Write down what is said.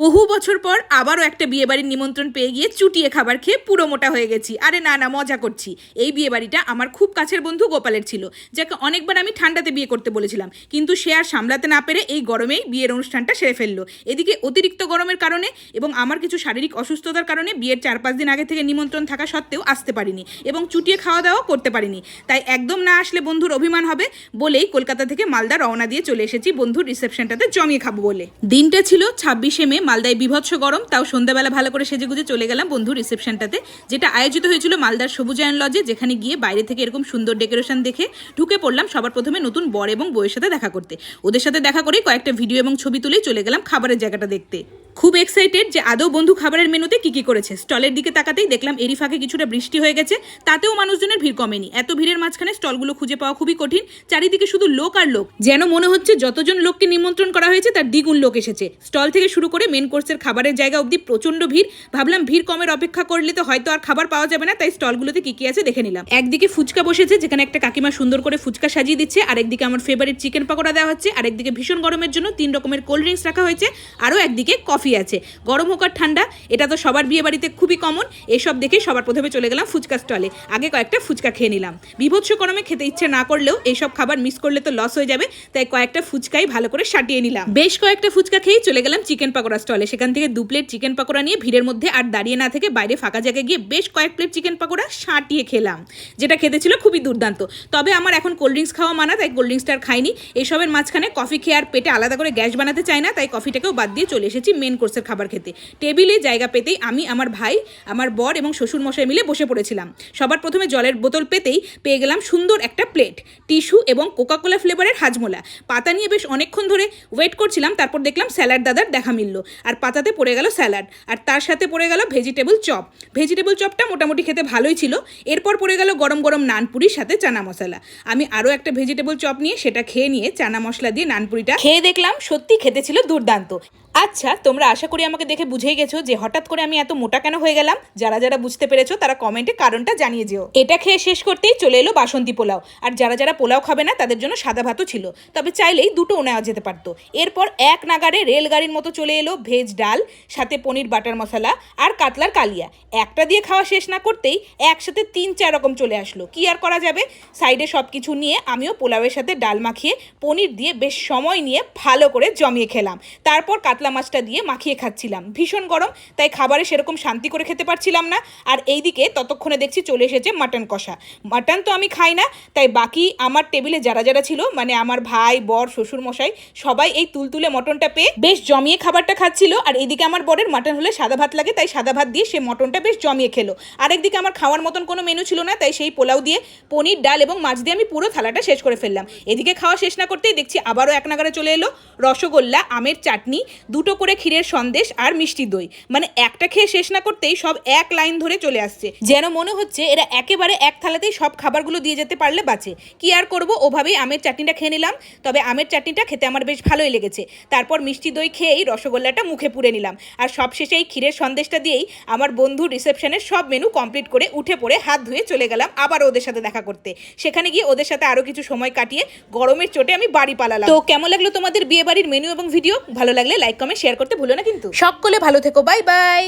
বহু বছর পর আবারও একটা বিয়েবাড়ির নিমন্ত্রণ পেয়ে গিয়ে চুটিয়ে খাবার খেয়ে পুরো মোটা হয়ে গেছি। আরে না না, মজা করছি। এই বিয়েবাড়িটা আমার খুব কাছের বন্ধু গোপালের ছিল, যাকে অনেকবার আমি ঠান্ডাতে বিয়ে করতে বলেছিলাম। কিন্তু সে আর সামলাতে না পেরে এই গরমেই বিয়ের অনুষ্ঠানটা সেরে ফেলল। এদিকে অতিরিক্ত গরমের কারণে এবং আমার কিছু শারীরিক অসুস্থতার কারণে বিয়ের চার, পাঁচ দিন আগে থেকে নিমন্ত্রণ থাকা সত্ত্বেও আসতে পারিনি এবং চুটিয়ে খাওয়া দাওয়া করতে পারিনি। তাই একদম না আসলে বন্ধুর অভিমান হবে বলেই কলকাতা থেকে মালদা রওনা দিয়ে চলে এসেছি বন্ধুর রিসেপশনটাতে জমিয়ে খাব বলে। দিনটা ছিল ছাব্বিশে মে মালদায় বিভৎস গরম, তাও সন্ধ্যাবেলা ভালো করে সেজে গুজে চলে গেলাম বন্ধু রিসেপশনটাতে, যেটা আয়োজিত হয়েছিল মালদার সবুজায়ন লজে, যেখানে গিয়ে বাইরে থেকে এরকম সুন্দর ডেকোরেশন দেখে ঢুকে পড়লাম সবার প্রথমে নতুন বর এবং বউয়ের সাথে দেখা করতে। ওদের সাথে দেখা করে কয়েকটা ভিডিও এবং ছবি তুলেই চলে গেলাম খাবারের জায়গাটা দেখতে। খুব এক্সাইটেড যে আদৌ বন্ধু খাবারের মেনুতে কি কি করেছে। স্টলের দিকে তাকাতেই দেখলাম এরি ফাঁকে কিছুটা বৃষ্টি হয়ে গেছে, তাতেও মানুষজনের ভিড় কমেনি। এত ভিড়ের মাঝখানে স্টলগুলো খুঁজে পাওয়া খুবই কঠিন, চারিদিকে শুধু লোক আর লোক। যেন মনে হচ্ছে যতজন লোককে নিমন্ত্রণ করা হয়েছে তার দ্বিগুণ লোক এসেছে। স্টল থেকে শুরু করে মেন কোর্সের খাবারের জায়গা অবধি প্রচণ্ড ভিড়। ভাবলাম ভিড় কমের অপেক্ষা করলে তো হয়তো আর খাবার পাওয়া যাবে না, তাই স্টলগুলোতে কি কি আছে দেখে নিলাম। একদিকে ফুচকা বসেছে, যেখানে একটা কাকিমা সুন্দর করে ফুচকা সাজিয়ে দিচ্ছে আর একদিকে আমার ফেভারিট চিকেন পকোড়া দেওয়া হচ্ছে আর একদিকে ভীষণ গরমের জন্য তিন রকমের কোল্ড ড্রিঙ্কস রাখা হয়েছে, আরও একদিকে কফি আছে। গরম হোক আর ঠান্ডা, এটা তো সবার বিয়ে বাড়িতে খুবই কমন এসব দেখে সবার প্রথমে চলে গেলাম ফুচকা স্টলে আগে কয়েকটা ফুচকা খেয়ে নিলাম। বিভৎস গরমে খেতে ইচ্ছে না করলেও এইসব খাবার মিস করলে তো লস হয়ে যাবে, তাই কয়েকটা ফুচকাই ভালো করে সাটিয়ে নিলাম। বেশ কয়েকটা ফুচকা খেয়েই চলে গেলাম চিকেন পকোড়া স্টলে সেখান থেকে দু প্লেট চিকেন পকোড়া নিয়ে ভিড়ের মধ্যে আর দাঁড়িয়ে না থেকে বাইরে ফাঁকা জায়গায় গিয়ে বেশ কয়েক প্লেট চিকেন পকোড়া সাটিয়ে খেলাম, যেটা খেতে ছিল খুবই দুর্দান্ত। তবে আমার এখন কোল্ড ড্রিঙ্কস খাওয়া মানা, তাই কোল্ড ড্রিঙ্কসটা আর খাইনি। এসবের মাঝখানে কফি খেয়ে আর পেটে আলাদা করে গ্যাস বানাতে চাই না, তাই কফিটাকেও বাদ দিয়ে চলে এসেছি মেন কোর্সের খাবার খেতে। টেবিলে জায়গা পেতেই আমি, আমার ভাই, আমার বর এবং শ্বশুর মশাই মিলে বসে পড়েছিলাম। সবার প্রথমে জলের বোতল পেতেই পেয়ে গেলাম সুন্দর একটা প্লেট, টিস্যু এবং কোকাকোলা ফ্লেভারের হাজমোলা। পাতা নিয়ে বেশ অনেকক্ষণ ধরে ওয়েট করছিলাম, তারপর দেখলাম স্যালাড দাদার দেখা মিলল। আর পাতাতে পড়ে গেল স্যালাড, আর তার সাথে পড়ে গেল ভেজিটেবল চপ। ভেজিটেবল চপটা মোটামুটি খেতে ভালোই ছিল। এরপর পড়ে গেল গরম গরম নানপুরির সাথে চানা মশলা। আমি আরও একটা ভেজিটেবল চপ নিয়ে সেটা খেয়ে নিয়ে চানা মশলা দিয়ে নানপুরিটা খেয়ে দেখলাম সত্যি খেতে ছিল দুর্দান্ত। আচ্ছা তোমরা আশা করি আমাকে দেখে বুঝেই গেছো যে হঠাৎ করে আমি এত মোটা কেন হয়ে গেলাম। যারা যারা বুঝতে পেরেছ তারা কমেন্টে কারণটা জানিয়ে যেও। এটা খেয়ে শেষ করতেই চলে এলো বাসন্তী পোলাও। আর যারা যারা পোলাও খাবে না, তাদের জন্য সাদা ভাতও ছিল। তবে চাইলেই দুটোও নেওয়া যেতে পারতো। এরপর এক নাগারে রেলগাড়ির মতো চলে এলো ভেজ ডাল, সাথে পনির বাটার মশলা আর কাতলার কালিয়া। একটা দিয়ে খাওয়া শেষ না করতেই একসাথে তিন চার রকম চলে আসলো। কি আর করা যাবে? সাইডে সব কিছু নিয়ে আমিও পোলাওয়ের সাথে ডাল মাখিয়ে, পনির দিয়ে বেশ সময় নিয়ে ভালো করে জমিয়ে খেলাম। তারপর কাতলা মাছটা দিয়ে মাখিয়ে খাচ্ছিলাম। ভীষণ গরম, তাই খাবারে সেরকম শান্তি করে খেতে পারছিলাম না। আর এইদিকে ততক্ষণে দেখছি চলে এসেছে মাটন কষা। মাটন তো আমি খাই না, তাই বাকি আমার টেবিলে যারা যারা ছিল মানে আমার ভাই, বর শ্বশুর মশাই সবাই এই তুলতুলে মটনটা পেয়ে বেশ জমিয়ে খাবারটা খাচ্ছিল। আর এদিকে আমার বরের মাটন হলে সাদা ভাত লাগে, তাই সাদা ভাত দিয়ে সে মটনটা বেশ জমিয়ে খেলো। আরেকদিকে আমার খাওয়ার মতন কোনো মেনু ছিল না, তাই সেই পোলাও দিয়ে পনির, ডাল এবং মাছ দিয়ে আমি পুরো থালাটা শেষ করে ফেললাম। এদিকে খাওয়া শেষ না করতেই দেখছি আবারও এক নাগারে চলে এলো রসগোল্লা, আমের চাটনি দুটো করে ক্ষীরের সন্দেশ আর মিষ্টি দই। মানে একটা খেয়ে শেষ না করতেই সব এক লাইন ধরে চলে আসছে। যেন মনে হচ্ছে এরা একেবারে এক থালাতেই সব খাবারগুলো দিয়ে যেতে পারলে বাঁচে। কি আর করব? ওভাবেই আমের চাটনিটা খেয়ে নিলাম। তবে আমের চাটনিটা খেতে আমার বেশ ভালোই লেগেছে। তারপর মিষ্টি দই খেয়েই রসগোল্লাটা মুখে পুড়ে নিলাম। আর সবশেষে এই ক্ষীরের সন্দেশটা দিয়েই আমার বন্ধু রিসেপশনের সব মেনু কমপ্লিট করে উঠে পড়ে হাত ধুয়ে চলে গেলাম আবার ওদের সাথে দেখা করতে। সেখানে গিয়ে ওদের সাথে আরও কিছু সময় কাটিয়ে গরমের চোটে আমি বাড়ি পালালাম। তো কেমন লাগল তোমাদের বিয়ে বাড়ির মেনু এবং ভিডিও? ভালো লাগলে লাইক কমেন্ট শেয়ার করতে ভুলো না কিন্তু। সকলে ভালো থেকো বাই বাই।